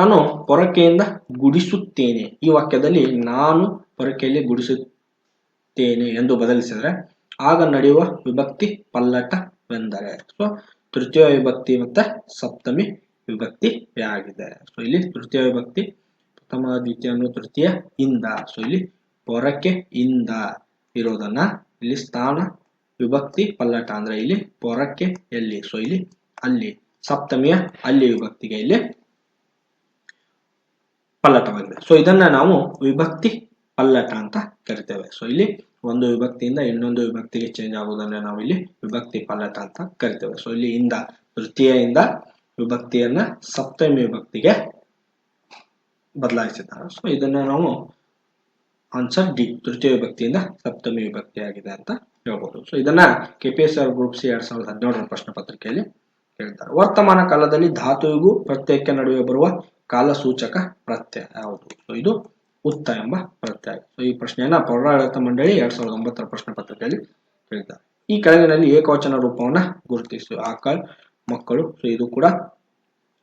ನಾನು ಪೊರಕೆಯಿಂದ ಗುಡಿಸುತ್ತೇನೆ. ಈ ವಾಕ್ಯದಲ್ಲಿ ನಾನು ಪೊರಕೆಯಲ್ಲಿ ಗುಡಿಸುತ್ತೇನೆ ಎಂದು ಬದಲಿಸಿದರೆ, ಆಗ ನಡೆಯುವ ವಿಭಕ್ತಿ ಪಲ್ಲಟವೆಂದರೆ. ಸೊ ತೃತೀಯ ವಿಭಕ್ತಿ ಮತ್ತೆ ಸಪ್ತಮಿ ವಿಭಕ್ತಿ ಆಗಿದೆ ಸೊ ಇಲ್ಲಿ ತೃತೀಯ ವಿಭಕ್ತಿ ಪ್ರಥಮ ಅನ್ನೋ ತೃತೀಯ ಇಂದ. ಸೊ ಇಲ್ಲಿ ಪೊರಕ್ಕೆ ಇಂದ ಇರೋದನ್ನ ಇಲ್ಲಿ ಸ್ಥಾನ, ವಿಭಕ್ತಿ, ಪಲ್ಲಟ ಅಂದ್ರೆ ಇಲ್ಲಿ ಪೊರಕ್ಕೆ ಎಲ್ಲಿ? ಸೊ ಇಲ್ಲಿ ಅಲ್ಲಿ ಸಪ್ತಮಿಯ ಅಲ್ಲಿ ವಿಭಕ್ತಿಗೆ ಇಲ್ಲಿ ಪಲ್ಲಟವಾಗಿದೆ ಸೊ ಇದನ್ನ ನಾವು ವಿಭಕ್ತಿ ಪಲ್ಲಟ ಅಂತ ಕರಿತೇವೆ. ಸೊ ಇಲ್ಲಿ ಒಂದು ವಿಭಕ್ತಿಯಿಂದ ಇನ್ನೊಂದು ವಿಭಕ್ತಿಗೆ ಚೇಂಜ್ ಆಗುವುದನ್ನ ನಾವು ಇಲ್ಲಿ ವಿಭಕ್ತಿ ಪಲ್ಲಟ ಅಂತ ಕರಿತೇವೆ. ಸೊ ಇಲ್ಲಿ ಇಂದ, ತೃತೀಯ ಇಂದ ವಿಭಕ್ತಿಯನ್ನ ಸಪ್ತಮಿ ವಿಭಕ್ತಿಗೆ ಬದಲಾಯಿಸಿದ್ದಾರೆ. ಸೊ ಇದನ್ನ ನಾವು ಆನ್ಸರ್ ಡಿ ತೃತೀಯ ವಿಭಕ್ತಿಯಿಂದ ಸಪ್ತಮಿ ವಿಭಕ್ತಿ ಆಗಿದೆ ಅಂತ ಹೇಳ್ಬೋದು. ಸೊ ಇದನ್ನ ಎಸ್ ಆರ್ ಗ್ರೂಪ್ ಸಿ ಎರಡ್ ಸಾವಿರದ ಹದಿನೇಳರ ಪ್ರಶ್ನೆ ಪತ್ರಿಕೆಯಲ್ಲಿ ಹೇಳ್ತಾರೆ ವರ್ತಮಾನ ಕಾಲದಲ್ಲಿ ಧಾತುವಿಗೂ ಪ್ರತ್ಯಯಕ್ಕೆ ನಡುವೆ ಬರುವ ಕಾಲಸೂಚಕ ಪ್ರತ್ಯಯ ಯಾವುದು? ಸೊ ಇದು ಉತ್ತ ಎಂಬ ಪ್ರತ್ಯಯ. ಸೊ ಈ ಪ್ರಶ್ನೆಯನ್ನ ಪೌರಾಡಳಿತ ಮಂಡಳಿ ಎರಡ್ ಸಾವಿರದ ಒಂಬತ್ತರ ಪ್ರಶ್ನೆ ಪತ್ರಿಕೆಯಲ್ಲಿ ಹೇಳ್ತಾರೆ ಈ ಕೆಳಗಿನಲ್ಲಿ ಏಕವಚನ ರೂಪವನ್ನ ಗುರುತಿಸು. ಆಕಳ್, ಮಕ್ಕಳು. ಸೊ ಇದು ಕೂಡ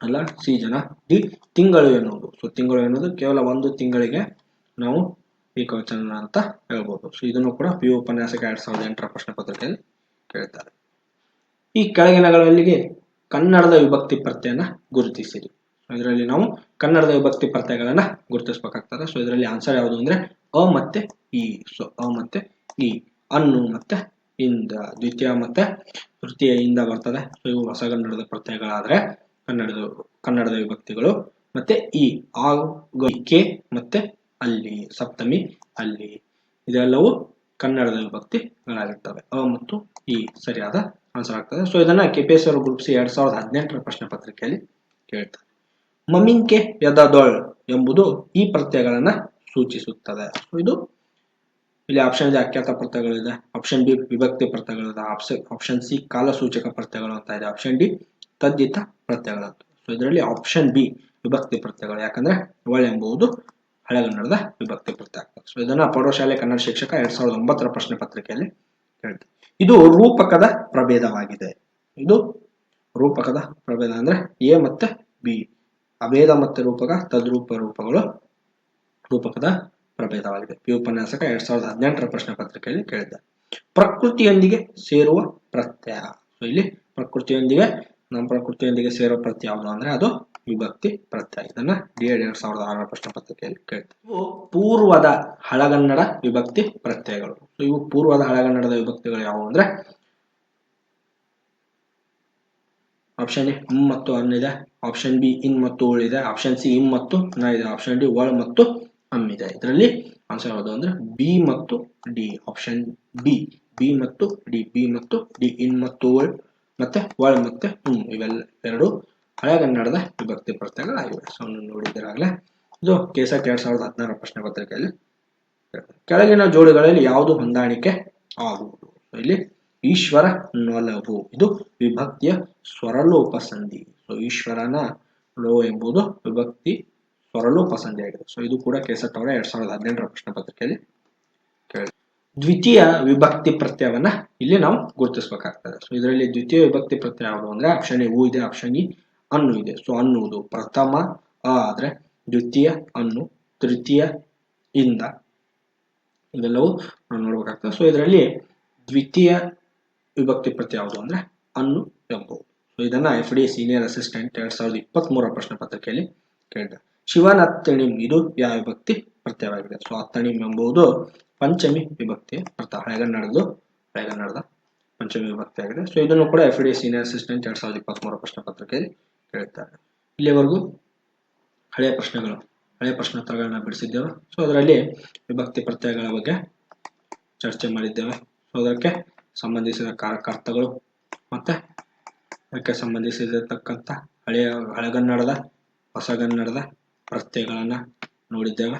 ಅಲ್ಲ ಸಿ ಜನ ಡಿ ತಿಂಗಳು ಎನ್ನುವುದು. ಸೊ ತಿಂಗಳು ಎನ್ನುವುದು ಕೇವಲ ಒಂದು ತಿಂಗಳಿಗೆ ನಾವು ಏಕವಚನ ಅಂತ ಹೇಳ್ಬೋದು. ಸೊ ಇದನ್ನು ಕೂಡ ಪಿ ಉಪನ್ಯಾಸಕ ಎರಡ್ ಸಾವಿರದ ಎಂಟರ ಪ್ರಶ್ನೆ ಪತ್ರಿಕೆಯಲ್ಲಿ ಕೇಳ್ತಾರೆ. ಈ ಕೆಳಗಿನಗಳಿಗೆ ಕನ್ನಡದ ವಿಭಕ್ತಿ ಪ್ರತ್ಯಯನ ಗುರುತಿಸಿರಿ. ಇದರಲ್ಲಿ ನಾವು ಕನ್ನಡದ ವಿಭಕ್ತಿ ಪ್ರತ್ಯಯಗಳನ್ನ ಗುರುತಿಸ್ಬೇಕಾಗ್ತದೆ. ಸೊ ಇದರಲ್ಲಿ ಆನ್ಸರ್ ಯಾವುದು ಅಂದ್ರೆ ಅ ಮತ್ತೆ ಇ ಸೊ ಅ ಮತ್ತೆ ಇ ಅನ್ನು ಮತ್ತೆ ಇಂದ, ದ್ವಿತೀಯ ಮತ್ತೆ ತೃತೀಯ ಇಂದ ಬರ್ತದೆ. ಸೊ ಇವು ಹೊಸಗನ್ನಡದ ಪ್ರತ್ಯಯಗಳಾದ್ರೆ ಕನ್ನಡದ ಕನ್ನಡದ ವಿಭಕ್ತಿಗಳು. ಮತ್ತೆ ಈ ಕೆ, ಮತ್ತೆ ಅಲ್ಲಿ, ಸಪ್ತಮಿ, ಅಲ್ಲಿ ಇದೆಲ್ಲವೂ ಕನ್ನಡದ ವಿಭಕ್ತಿಗಳಾಗಿರ್ತವೆ. ಅ ಮತ್ತು ಈ ಸರಿಯಾದ ಆನ್ಸರ್ ಆಗ್ತದೆ. ಸೊ ಇದನ್ನ ಕೆ ಪೆ ಎಸ್ ಅವರು ಸಿ ಎರಡ್ ಸಾವಿರದ ಹದಿನೆಂಟರ ಪ್ರಶ್ನೆ ಪತ್ರಿಕೆಯಲ್ಲಿ ಕೇಳ್ತಾರೆ. ಮಮಿಂಕೆ ಯದದೊಳ್ ಎಂಬುದು ಈ ಪ್ರತ್ಯಯಗಳನ್ನ ಸೂಚಿಸುತ್ತದೆ. ಇದು ಇಲ್ಲಿ ಆಪ್ಷನ್ ಇದೆ ಅಖ್ಯಾತ ಪ್ರತ್ಯಯಗಳಿದೆ. ಆಪ್ಷನ್ ಬಿ ವಿಭಕ್ತಿ ಪ್ರತ್ಯಯಗಳಿದೆ. ಆಪ್ಷನ್ ಆಪ್ಷನ್ ಸಿ ಕಾಲಸೂಚಕ ಪ್ರತ್ಯಯಗಳು ಅಂತ ಇದೆ. ಆಪ್ಷನ್ ಡಿ ತದ್ದಿತ ಪ್ರತ್ಯಯಗಳಂತ ಸೊ ಇದರಲ್ಲಿ ಆಪ್ಷನ್ ಬಿ ವಿಭಕ್ತಿ ಪ್ರತ್ಯಯಗಳು. ಯಾಕಂದ್ರೆ ಒಳ ಎಂಬುದು ಹಳೆಗನ್ನಡದ ವಿಭಕ್ತಿ ಪ್ರತ್ಯಯ ಸೊ ಇದನ್ನ ಪ್ರೌಢಶಾಲೆ ಕನ್ನಡ ಶಿಕ್ಷಕ ಎರಡ್ ಸಾವಿರದ ಒಂಬತ್ತರ ಪ್ರಶ್ನೆ ಪತ್ರಿಕೆಯಲ್ಲಿ ಹೇಳ್ತಾರೆ ಇದು ರೂಪಕದ ಪ್ರಭೇದವಾಗಿದೆ. ಇದು ರೂಪಕದ ಪ್ರಭೇದ ಅಂದ್ರೆ ಎ ಮತ್ತೆ ಬಿ. ಅಭೇದ ಮತ್ತೆ ರೂಪಕ, ತದ್ರೂಪ ರೂಪಗಳು ರೂಪಕದ ಪ್ರಭೇದವಾಗಿದೆ. ಪಿ ಉಪನ್ಯಾಸಕ ಎರಡ್ ಸಾವಿರದ ಹದಿನೆಂಟರ ಪ್ರಶ್ನೆ ಪತ್ರಿಕೆಯಲ್ಲಿ ಕೇಳಿದ್ದಾರೆ ಪ್ರಕೃತಿಯೊಂದಿಗೆ ಸೇರುವ ಪ್ರತ್ಯಯ. ಸೊ ಇಲ್ಲಿ ಪ್ರಕೃತಿಯೊಂದಿಗೆ ನಮ್ಮ ಪ್ರಕೃತಿಯೊಂದಿಗೆ ಸೇರೋ ಪ್ರತ್ಯಯ ಯಾವುದು ಅಂದ್ರೆ ಅದು ವಿಭಕ್ತಿ ಪ್ರತ್ಯಯ. ಇದನ್ನ ಡಿ ಎಡ್ ಎರಡ್ ಸಾವಿರದ ಆರರ ಪ್ರಶ್ನೆ ಪತ್ರಿಕೆಯಲ್ಲಿ ಕೇಳ್ತೀವಿ. ಪೂರ್ವದ ಹಳಗನ್ನಡ ವಿಭಕ್ತಿ ಪ್ರತ್ಯಯಗಳು. ಇವು ಪೂರ್ವದ ಹಳಗನ್ನಡದ ವಿಭಕ್ತಿಗಳು ಯಾವುವು ಅಂದ್ರೆ ಆಪ್ಷನ್ ಎ ಹಮ್ ಮತ್ತು ಅನ್ ಇದೆ ಆಪ್ಷನ್ ಬಿ ಇನ್ ಮತ್ತು ಉಳ್ ಇದೆ ಆಪ್ಷನ್ ಸಿ ಇಮ್ ಮತ್ತು ನ ಇದೆ ಆಪ್ಷನ್ ಡಿ ಒಳ್ ಮತ್ತು ಅಮ್ ಇದೆ. ಇದರಲ್ಲಿ ಆನ್ಸರ್ ಯಾವುದು ಅಂದ್ರೆ ಬಿ ಮತ್ತು ಡಿ ಆಪ್ಷನ್ ಬಿ ಬಿ ಮತ್ತು ಡಿ, ಬಿ ಮತ್ತು ಡಿ, ಇನ್ ಮತ್ತು ಒಳ್ ಮತ್ತೆ ಒಳ ಮತ್ತೆ ಹ್ಞೂ ಇವೆಲ್ಲ ಎರಡು ಹಳೆಗನ್ನಡದ ವಿಭಕ್ತಿ ಪ್ರಶ್ನೆಗಳಾಗಿವೆ ಸೊ ನೋಡಿದ್ದೀರಾಗಲೇ. ಇದು ಕೆಸೆಟ್ ಎರಡ್ ಸಾವಿರದ ಹದಿನಾರ ಪ್ರಶ್ನೆ ಪತ್ರಿಕೆಯಲ್ಲಿ ಕೆಳಗಿನ ಜೋಡಿಗಳಲ್ಲಿ ಯಾವುದು ಹೊಂದಾಣಿಕೆ ಆಗುವುದು? ಇಲ್ಲಿ ಈಶ್ವರ ನೊಲವು. ಇದು ವಿಭಕ್ತಿಯ ಸ್ವರಲೋಪ ಸಂಧಿ. ಸೊ ಈಶ್ವರನ ಲೋ ಎಂಬುದು ವಿಭಕ್ತಿ ಸ್ವರಲೋಪ ಸಂಧಿ ಆಗಿದೆ. ಸೊ ಇದು ಕೂಡ ಕೆಸಟ್ ಅವರ ಎರಡ್ ಸಾವಿರದ ಹದಿನೆಂಟರ ಪ್ರಶ್ನೆ ಪತ್ರಿಕೆಯಲ್ಲಿ ದ್ವಿತೀಯ ವಿಭಕ್ತಿ ಪ್ರತ್ಯಯವನ್ನ ಇಲ್ಲಿ ನಾವು ಗುರುತಿಸಬೇಕಾಗ್ತದೆ. ಸೊ ಇದರಲ್ಲಿ ದ್ವಿತೀಯ ವಿಭಕ್ತಿ ಪ್ರತ್ಯಯ ಯಾವುದು ಅಂದ್ರೆ ಆಪ್ಷನ್ ಎ ಹೂ ಇದೆ ಆಪ್ಷನ್ ಇ ಅನ್ನು ಇದೆ. ಸೊ ಅನ್ನುವುದು ಪ್ರಥಮ ಅ ಆದ್ರೆ ದ್ವಿತೀಯ ಅನ್ನು ತೃತೀಯ ಇಂದ ಇವೆಲ್ಲವೂ ನಾವು ನೋಡ್ಬೇಕಾಗ್ತದೆ. ಸೊ ಇದರಲ್ಲಿ ದ್ವಿತೀಯ ವಿಭಕ್ತಿ ಪ್ರತ್ಯಯ ಯಾವುದು ಅಂದ್ರೆ ಅನ್ನು ಎಂಬುದು ಸೊ ಇದನ್ನ ಎಫ್ ಡಿ ಸೀನಿಯರ್ ಅಸಿಸ್ಟೆಂಟ್ ಎರಡ್ ಸಾವಿರದ ಇಪ್ಪತ್ತ್ ಮೂರ ಪ್ರಶ್ನೆ ಪತ್ರಿಕೆಯಲ್ಲಿ ಕೇಳಿದೆ. ಶಿವನ ಅತ್ತಣಿಮ್ ಇದು ಯಾವ ವಿಭಕ್ತಿ ಪ್ರತ್ಯಯವಾಗಿದೆ? ಸೊ ಅತ್ತಣಿಮ್ ಎಂಬುದು ಪಂಚಮಿ ವಿಭಕ್ತಿ ಅರ್ಥ. ಹಳೆಗನ್ನಡದು ಹಳೆಗನ್ನಡದ ಪಂಚಮಿ ವಿಭಕ್ತಿ ಆಗಿದೆ. ಸೊ ಇದನ್ನು ಕೂಡ ಎಫ್ ಡಿ ಸೀನಿಯರ್ ಅಸಿಸ್ಟೆಂಟ್ ಎರಡ್ ಸಾವಿರದ ಇಪ್ಪತ್ತ್ ಮೂರ ಪ್ರಶ್ನೆ ಪತ್ರಿಕೆಯಲ್ಲಿ ಕೇಳುತ್ತಾರೆ. ಇಲ್ಲಿವರೆಗೂ ಹಳೆಯ ಪ್ರಶ್ನೆಗಳು, ಹಳೆಯ ಪ್ರಶ್ನೋತ್ತರಗಳನ್ನ ಬಿಡಿಸಿದ್ದೇವೆ. ಸೊ ಅದರಲ್ಲಿ ವಿಭಕ್ತಿ ಪ್ರತ್ಯಯಗಳ ಬಗ್ಗೆ ಚರ್ಚೆ ಮಾಡಿದ್ದೇವೆ. ಸೊ ಅದಕ್ಕೆ ಸಂಬಂಧಿಸಿದ ಕಾರಕರ್ತಗಳು ಮತ್ತೆ ಅದಕ್ಕೆ ಸಂಬಂಧಿಸಿರತಕ್ಕಂಥ ಹಳೆಯ ಹಳೆಗನ್ನಡದ ಹೊಸಗನ್ನಡದ ಪ್ರತ್ಯಯಗಳನ್ನ ನೋಡಿದ್ದೇವೆ.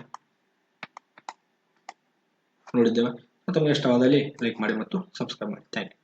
ನೋಡಿದ್ದೇವೆ. ತಮಗೆ ಇಷ್ಟವಾದಲ್ಲಿ ಲೈಕ್ ಮಾಡಿ ಮತ್ತು ಸಬ್ಸ್ಕ್ರೈಬ್ ಮಾಡಿ. Thank you